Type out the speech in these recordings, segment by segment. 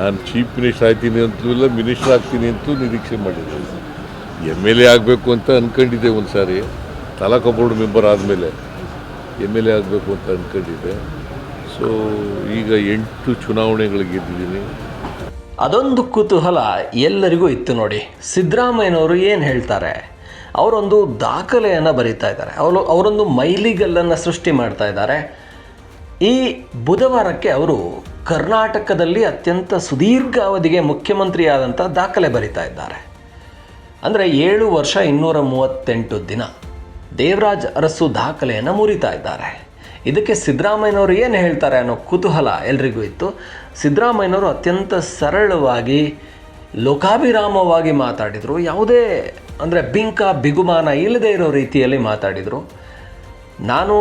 ನಾನು chief minister ಆಗ್ತೀನಿ ಅಂತಲೂ ಇಲ್ಲ ಮಿನಿಸ್ಟರ್ ಆಗ್ತೀನಿ ಅಂತಲೂ ನಿರೀಕ್ಷೆ ಮಾಡಿದ್ದೆ ಎಂ ಎಲ್ ಎ ಆಗಬೇಕು ಅಂತ ಅಂದ್ಕೊಂಡಿದ್ದೆ ಒಂದು ಸಾರಿ ತಾಲೂಕು ಬೋರ್ಡ್ ಮೆಂಬರ್ ಆದಮೇಲೆ ಎಂ ಎಲ್ ಎ ಆಗಬೇಕು ಅಂತ ಅಂದ್ಕೊಂಡಿದ್ದೆ ಸೊ ಈಗ ಎಂಟು ಚುನಾವಣೆಗಳು ಗೆದ್ದಿದ್ದೀನಿ. ಅದೊಂದು ಕುತೂಹಲ ಎಲ್ಲರಿಗೂ ಇತ್ತು ನೋಡಿ. ಸಿದ್ದರಾಮಯ್ಯನವರು ಏನು ಹೇಳ್ತಾರೆ? ಅವರೊಂದು ದಾಖಲೆಯನ್ನು ಬರೀತಾ ಇದ್ದಾರೆ. ಅವರು ಅವರೊಂದು ಮೈಲಿಗಲ್ಲನ್ನು ಸೃಷ್ಟಿ ಮಾಡ್ತಾ ಇದ್ದಾರೆ. ಈ ಬುಧವಾರಕ್ಕೆ ಅವರು ಕರ್ನಾಟಕದಲ್ಲಿ ಅತ್ಯಂತ ಸುದೀರ್ಘ ಅವಧಿಗೆ ಮುಖ್ಯಮಂತ್ರಿಯಾದಂಥ ದಾಖಲೆ ಬರಿತಾ ಇದ್ದಾರೆ. ಅಂದರೆ ಏಳು ವರ್ಷ ಇನ್ನೂರ ಮೂವತ್ತೆಂಟು ದಿನ ದೇವರಾಜ್ ಅರಸು ದಾಖಲೆಯನ್ನು ಮುರಿತಾ ಇದ್ದಾರೆ. ಇದಕ್ಕೆ ಸಿದ್ದರಾಮಯ್ಯನವರು ಏನು ಹೇಳ್ತಾರೆ ಅನ್ನೋ ಕುತೂಹಲ ಎಲ್ರಿಗೂ ಇತ್ತು. ಸಿದ್ದರಾಮಯ್ಯನವರು ಅತ್ಯಂತ ಸರಳವಾಗಿ, ಲೋಕಾಭಿರಾಮವಾಗಿ ಮಾತಾಡಿದರು. ಯಾವುದೇ ಅಂದರೆ ಬಿಂಕ, ಬಿಗುಮಾನ ಇಲ್ಲದೆ ಇರೋ ರೀತಿಯಲ್ಲಿ ಮಾತಾಡಿದರು. ನಾನು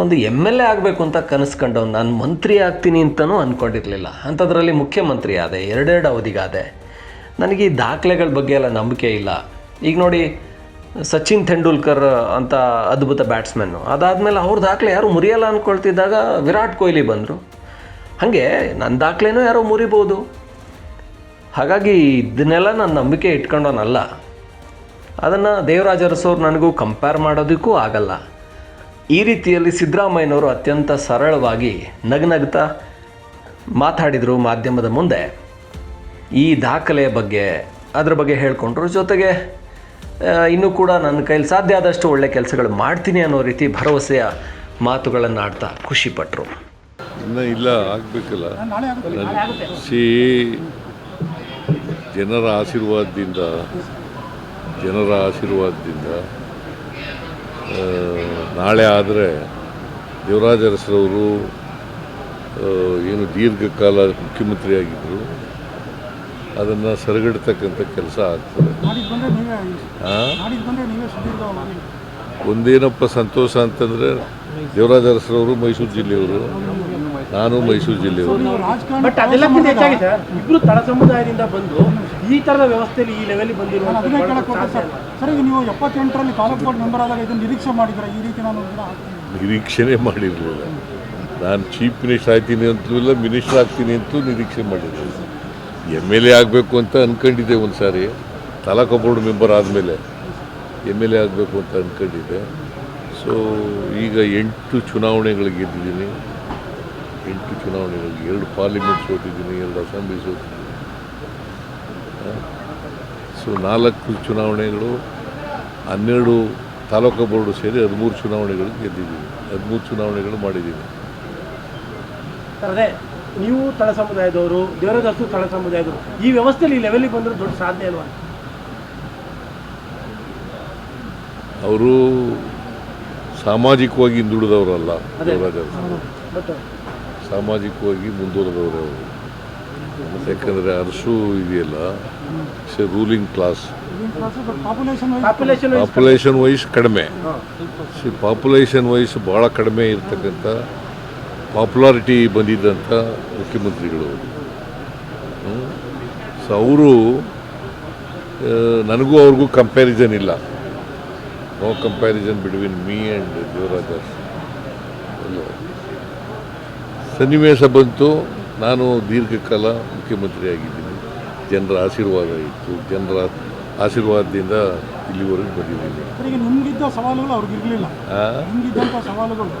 ಒಂದು ಎಂ ಎಲ್ ಎ ಆಗಬೇಕು ಅಂತ ಕನಸು ಕಂಡವ್ ನಾನು ಮಂತ್ರಿ ಆಗ್ತೀನಿ ಅಂತಲೂ ಅಂದ್ಕೊಂಡಿರಲಿಲ್ಲ ಅಂಥದ್ರಲ್ಲಿ ಮುಖ್ಯಮಂತ್ರಿ ಆದೆ, ಎರಡೆರಡು ಅವಧಿಗಾದೆ. ನನಗೆ ಈ ದಾಖಲೆಗಳ ಬಗ್ಗೆ ಎಲ್ಲ ನಂಬಿಕೆ ಇಲ್ಲ. ಈಗ ನೋಡಿ, ಸಚಿನ್ ತೆಂಡೂಲ್ಕರ್ ಅಂತ ಅದ್ಭುತ ಬ್ಯಾಟ್ಸ್ಮನ್ನು ಅದಾದಮೇಲೆ ಅವ್ರ ದಾಖಲೆ ಯಾರು ಮುರಿಯಲ್ಲ ಅಂದ್ಕೊಳ್ತಿದ್ದಾಗ ವಿರಾಟ್ ಕೊಹ್ಲಿ ಬಂದರು. ಹಾಗೆ ನನ್ನ ದಾಖಲೆನೂ ಯಾರೋ ಮುರಿಬೋದು. ಹಾಗಾಗಿ ಇದನ್ನೆಲ್ಲ ನಾನು ನಂಬಿಕೆ ಇಟ್ಕೊಂಡೋನಲ್ಲ. ಅದನ್ನು ದೇವರಾಜ ಅರಸೋರು ನನಗೂ ಕಂಪೇರ್ ಮಾಡೋದಕ್ಕೂ ಆಗಲ್ಲ. ಈ ರೀತಿಯಲ್ಲಿ ಸಿದ್ದರಾಮಯ್ಯನವರು ಅತ್ಯಂತ ಸರಳವಾಗಿ ನಗನಗ್ತಾ ಮಾತಾಡಿದರು ಮಾಧ್ಯಮದ ಮುಂದೆ. ಈ ದಾಖಲೆಯ ಬಗ್ಗೆ ಅದರ ಬಗ್ಗೆ ಹೇಳಿಕೊಂಡ್ರು. ಜೊತೆಗೆ ಇನ್ನೂ ಕೂಡ ನನ್ನ ಕೈಲಿ ಸಾಧ್ಯ ಆದಷ್ಟು ಒಳ್ಳೆ ಕೆಲಸಗಳು ಮಾಡ್ತೀನಿ ಅನ್ನೋ ರೀತಿ ಭರವಸೆಯ ಮಾತುಗಳನ್ನು ಆಡ್ತಾ ಖುಷಿಪಟ್ಟರು ಇನ್ನೂ ಇಲ್ಲ ಆಗಬೇಕಲ್ಲ. ಸಿ ಜನರ ಆಶೀರ್ವಾದದಿಂದ ಜನರ ಆಶೀರ್ವಾದದಿಂದ ನಾಳೆ ಆದರೆ ದೇವರಾಜ ಅರಸರವರು ಏನು ದೀರ್ಘಕಾಲ ಮುಖ್ಯಮಂತ್ರಿಯಾಗಿದ್ದರು ಅದನ್ನು ಸರಿಗಡತಕ್ಕಂಥ ಕೆಲಸ ಆಗ್ತದೆ. ಒಂದೇನಪ್ಪ ಸಂತೋಷ ಅಂತಂದರೆ ದೇವರಾಜ ಅರಸರವರು ಮೈಸೂರು ಜಿಲ್ಲೆಯವರು. ನಾನು ಮೈಸೂರು ಜಿಲ್ಲೆ ಬಟ್ ಅದೆಲ್ಲ ಹೆಚ್ಚಾಗಿ ಸರ್ ಇಬ್ರು ತಳ ಸಮುದಾಯದಿಂದ ಬಂದು ಈ ತರದ ವ್ಯವಸ್ಥೆಯಲ್ಲಿ ಈ ಲೆವೆಲ್ ಬಂದಿರುವ ಅದನ್ನೇ ಕೇಳಕ್ಕೆ ಸರ್ ಸರ್ ಈಗ ನೀವು ಎಪ್ಪತ್ತೆಂಟರಲ್ಲಿ ತಾಲೂಕು ಬೋರ್ಡ್ ಮೆಂಬರ್ ಆದಾಗ ಇದನ್ನು ನಿರೀಕ್ಷೆ ಮಾಡಿದ್ರೆ ಈ ರೀತಿ ನಾನು ನಿರೀಕ್ಷೆನೇ ಮಾಡಿರಲಿಲ್ಲ. ನಾನು ಚೀಫ್ ಮಿನಿಸ್ಟರ್ ಆಗ್ತೀನಿ ಅಂತಲೂ ಇಲ್ಲ ಮಿನಿಸ್ಟರ್ ಆಗ್ತೀನಿ ಅಂತಲೂ ನಿರೀಕ್ಷೆ ಮಾಡಿರಲಿಲ್ಲ. ಎಂ ಎಲ್ ಎ ಆಗಬೇಕು ಅಂತ ಅಂದ್ಕೊಂಡಿದ್ದೆ ಒಂದು ಸಾರಿ ತಾಲೂಕು ಬೋರ್ಡ್ ಮೆಂಬರ್ ಆದಮೇಲೆ ಎಂ ಎಲ್ ಎ ಆಗಬೇಕು ಅಂತ ಅಂದ್ಕೊಂಡಿದ್ದೆ ಸೊ ಈಗ ಎಂಟು ಚುನಾವಣೆಗಳಿಗೆ ಗೆದ್ದಿದ್ದೀನಿ. ಎಂಟು ಚುನಾವಣೆಗಳಿಗೆ ಎರಡು ಪಾರ್ಲಿಮೆಂಟ್ ಸೋತಿದ್ದೀನಿ ಎರಡು ಅಸೆಂಬ್ಲಿ ಸೋತಿದ್ದೀನಿ. ಸೊ ನಾಲ್ಕು ಚುನಾವಣೆಗಳು ಹನ್ನೆರಡು ತಾಲೂಕು ಬೋರ್ಡು ಸೇರಿ ಹದಿಮೂರು ಚುನಾವಣೆಗಳು ಗೆದ್ದಿದ್ದೀನಿ ಹದಿಮೂರು ಚುನಾವಣೆಗಳು ಮಾಡಿದ್ದೀನಿ ಅದೇ ನೀವು ತಳ ಸಮುದಾಯದವರು ದೇವರದಾಸು ತಳ ಸಮುದಾಯದವರು ಈ ವ್ಯವಸ್ಥೆಯಲ್ಲಿ ಈ ಲೆವೆಲ್ಗೆ ಬಂದರೆ ದೊಡ್ಡ ಸಾಧ್ಯ ಅಲ್ವಾ? ಅವರು ಸಾಮಾಜಿಕವಾಗಿ ಹಿಂದುಳಿದವರಲ್ಲ ದೇವರಾಜ ಸಾಮಾಜಿಕವಾಗಿ ಮುಂದುವರೆದವರು. ಅವರು ಯಾಕಂದರೆ ಅರಸು ಇದೆಯಲ್ಲ it's a ruling class population wise ಕಡಿಮೆ. ಪಾಪ್ಯುಲೇಷನ್ ವೈಸ್ ಭಾಳ ಕಡಿಮೆ ಇರತಕ್ಕಂಥ ಪಾಪ್ಯುಲಾರಿಟಿ ಬಂದಿದ್ದಂಥ ಮುಖ್ಯಮಂತ್ರಿಗಳು. ಸೊ ಅವರು ನನಗೂ ಅವ್ರಿಗೂ ಕಂಪ್ಯಾರಿಸನ್ ಇಲ್ಲ. No comparison between me and Devaraj ಅಲ್ಲ. ಸನ್ನಿವೇಶ ಬಂತು. ನಾನು ದೀರ್ಘಕಾಲ ಮುಖ್ಯಮಂತ್ರಿಯಾಗಿದ್ದೀನಿ. ಜನರ ಆಶೀರ್ವಾದ ಇತ್ತು. ಜನರ ಆಶೀರ್ವಾದದಿಂದ ಇಲ್ಲಿವರೆಗೂ ಬಂದಿದ್ದೀನಿ. ಸವಾಲುಗಳು ಅವ್ರಿಗೆ ಇರಲಿಲ್ಲ. ಸವಾಲುಗಳು.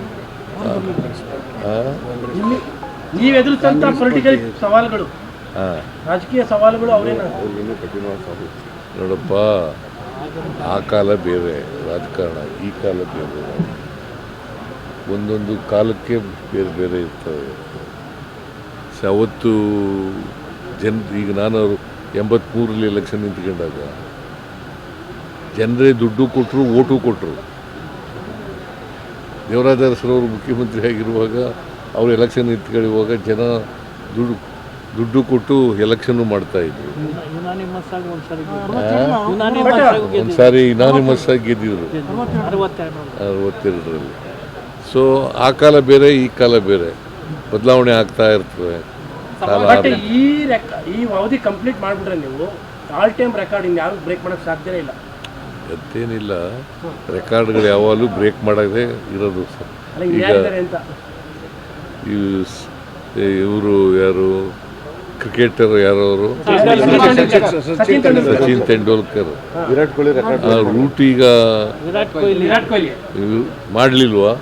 ನೀವು ಎದುರಿಸಂತ ಪೊಲಿಟಿಕಲ್ ಸವಾಲುಗಳು. ರಾಜಕೀಯ ಸವಾಲುಗಳು ಅವರೇನ? ನೋಡಪ್ಪ ಆ ಕಾಲ ಬೇರೆ ರಾಜಕಾರಣ ಈ ಕಾಲ ಬೇರೆ. ಒಂದೊಂದು ಕಾಲಕ್ಕೆ ಬೇರೆ ಬೇರೆ ಇರ್ತವೆ. ಸೊ ಅವತ್ತು ಜನ ಈಗ ನಾನು ಎಂಬತ್ತ್ಮೂರಲ್ಲಿ ಎಲೆಕ್ಷನ್ ನಿಂತ್ಕೊಂಡಾಗ ಜನರೇ ದುಡ್ಡು ಕೊಟ್ಟರು ಓಟು ಕೊಟ್ಟರು ದೇವರಾಜ ಅರಸರವರು ಮುಖ್ಯಮಂತ್ರಿ ಆಗಿರುವಾಗ ಅವರು ಎಲೆಕ್ಷನ್ ನಿಂತ್ಕೊಳ್ಳುವಾಗ ಜನ ದುಡ್ಡು ದುಡ್ಡು ಕೊಟ್ಟು ಎಲೆಕ್ಷನ್ನು ಮಾಡ್ತಾ ಇದ್ರು. ಒಂದ್ಸಾರಿ ಇನಾನಿಮಸ್ ಆಗಿ ಗೆದ್ದಿದ್ರು. ಅರವತ್ತೆರಡರಲ್ಲಿ. ಸೊ ಆ ಕಾಲ ಬೇರೆ ಈ ಕಾಲ ಬೇರೆ. ಬದಲಾವಣೆ ಆಗ್ತಾ ಇರ್ತದೆ. ಬಟ್ ಈ ರೆಕ- ಈ ಅವಧಿ ಕಂಪ್ಲೀಟ್ ಮಾಡ್ಬಿಟ್ರೆ ನೀವು ಆಲ್ ಟೈಮ್ ರೆಕಾರ್ಡ್ ಇನ್ನು ಯಾರು ಬ್ರೇಕ್ ಮಾಡೋಕೆ ಸಾಧ್ಯ ಇಲ್ಲ. ಅಂತೇನಿಲ್ಲ ರೆಕಾರ್ಡ್ಗಳು ಯಾವಾಗಲೂ ಬ್ರೇಕ್ ಮಾಡದೆ ಇರೋದು ಸರ್. ಅಲ್ಲ ಅಂತ? ಇವರು ಯಾರು? ಕ್ರಿಕೆಟರ್ ಯಾರವರು ಸಚಿನ್ ತೆಂಡೂಲ್ಕರ್. ಸಚಿನ್ ತೆಂಡೂಲ್ಕರ್. ವಿರಾಟ್ ಕೊಹ್ಲಿ ರೂಟ್ ಈಗ ವಿರಾಟ್ ಕೊಹ್ಲಿ. ವಿರಾಟ್ ಕೊಹ್ಲಿ. ಕೊಹ್ಲಿ ಮಾಡ್ಲಿಲ್ವಾ